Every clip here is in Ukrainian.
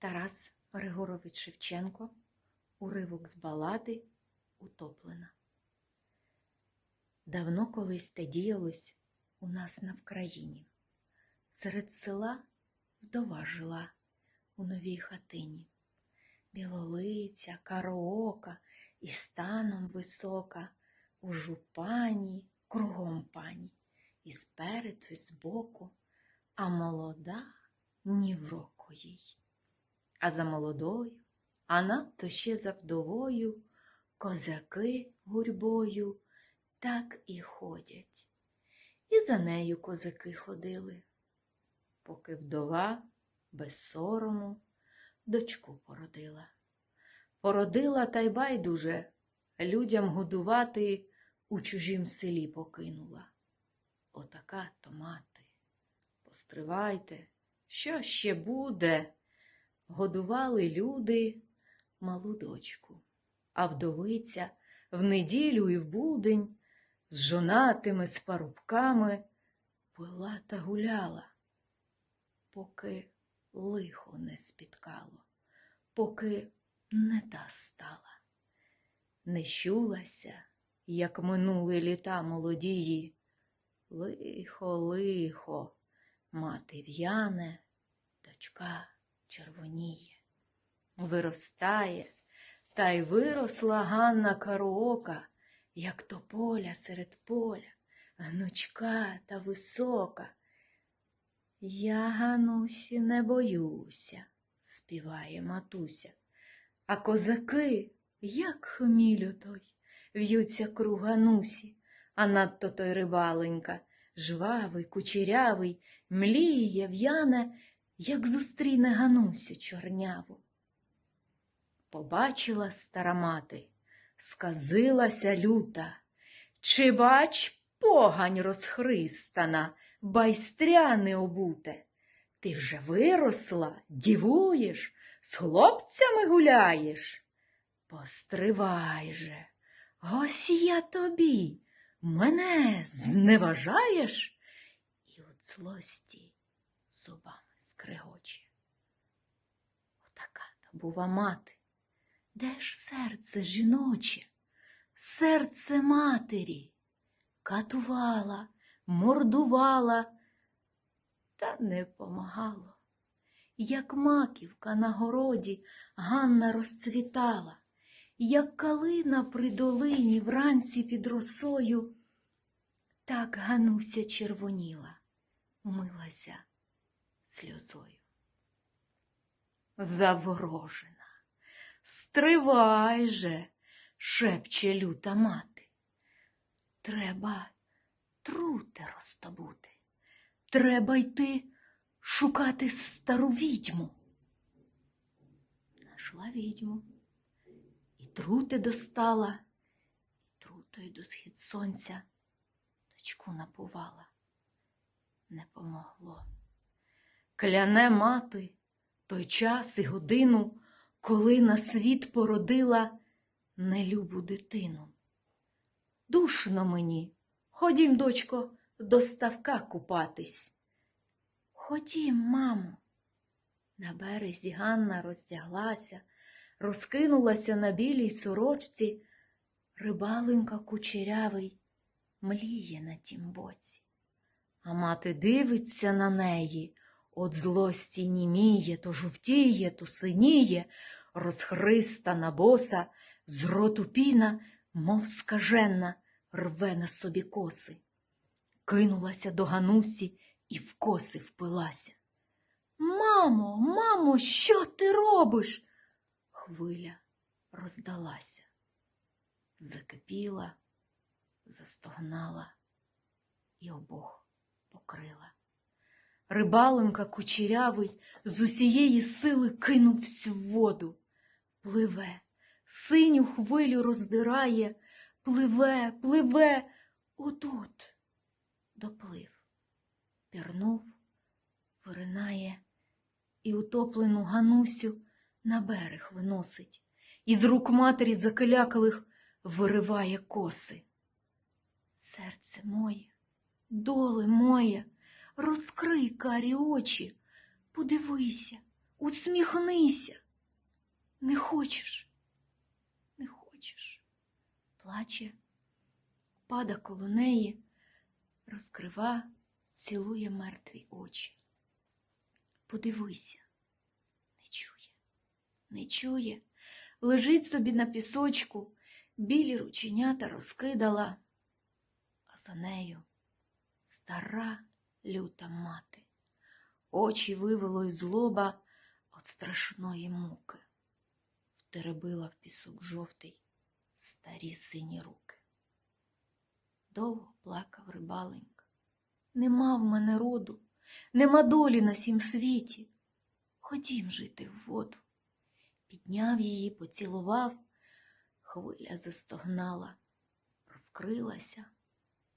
Тарас Григорович Шевченко, уривок з балади Утоплена. Давно колись те діялось у нас на Вкраїні. Серед села вдова жила у новій хатині. Білолиця, кароока і станом висока, у жупані, кругом пані, і спереду, і збоку, а молода ні в року їй. А за молодою, а надто ще за вдовою, козаки гурьбою так і ходять. І за нею козаки ходили, поки вдова без сорому дочку породила. Породила та й байдуже людям годувати у чужім селі покинула. Отака то мати. Постривайте, що ще буде? Годували люди малу дочку, а вдовиця в неділю і в будень з жонатими, з парубками пила та гуляла, поки лихо не спіткало, поки не та стала. Не щулася, як минули літа молодії. Лихо, лихо, мати в'яне, дочка червоніє. Виростає, та й виросла Ганна Кароока, як тополя серед поля, гнучка та висока. Я, Ганусі, не боюся, співає матуся, а козаки, як хмілю той, в'ються круг Ганусі, а надто той рибаленька, жвавий, кучерявий, мліє, в'яне, як зустріне Ганусю чорняву. Побачила стара мати, сказилася люта. Чи бач, погань розхристана, байстря не обуте. Ти вже виросла, дівуєш, з хлопцями гуляєш. Постривай же, ось я тобі, мене зневажаєш? І от злості зубами скригоче. Отака то бува мати. Де ж серце жіноче, серце матері? Катувала, мордувала, та не помагало. Як маківка на городі Ганна розцвітала, як калина при долині вранці під росою, так Гануся червоніла, милася сльозою. Заворожена. Стривай же, шепче люта мати. Треба трути розтобути. Треба йти шукати стару відьму. Нашла відьму. І трути достала, і трутою до схід сонця дочку напувала. Не помогло. Кляне мати той час і годину, коли на світ породила нелюбу дитину. Душно мені, ходім, дочко, до ставка купатись. Ходім, мамо. На березі Ганна роздяглася, розкинулася на білій сорочці, рибаленька кучерявий мліє на тім боці. А мати дивиться на неї, от злості німіє, то жовтіє, то синіє, розхристана боса, з роту піна, мов скаженна, рве на собі коси. Кинулася до Ганусі і в коси впилася. Мамо, мамо, що ти робиш? Хвиля роздалася, закипіла, застогнала і обох покрила. Рибаленка кучерявий з усієї сили кинувся в воду. Пливе, синю хвилю роздирає, пливе, пливе, отут доплив. Пірнув, виринає і утоплену Ганусю на берег виносить, із рук матері закалякалих вириває коси. Серце моє, доле моє, розкрий карі очі, подивися, Усміхнися. Не хочеш, не хочеш. Плаче, пада коло неї, розкрива, цілує мертві очі. Подивися, не чує, не чує, лежить собі на пісочку, білі рученята розкидала, а за нею стара люта мати. Очі вивело із лоба от страшної муки. Втеребила в пісок жовтий старі сині руки. Довго плакав рибаленька. Нема в мене роду, нема долі на сім світі. Ходім жити в воду. Підняв її, поцілував, хвиля застогнала, розкрилася,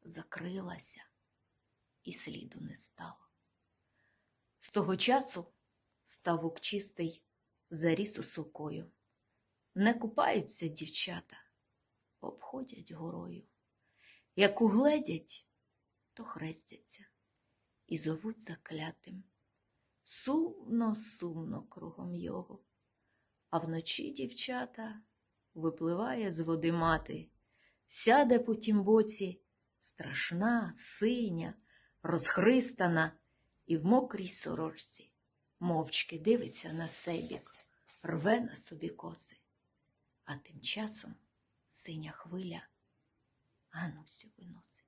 закрилася, і сліду не стало. З того часу ставок чистий заріс осокою. Не купаються дівчата, обходять горою. Як угледять, то хрестяться і зовуть заклятим. Сумно, сумно кругом його. А вночі дівчата випливає з води мати, сяде по тім боці, страшна, синя, розхристана, і в мокрій сорочці мовчки дивиться на себе, рве на собі коси. А тим часом синя хвиля Ганусю виносить.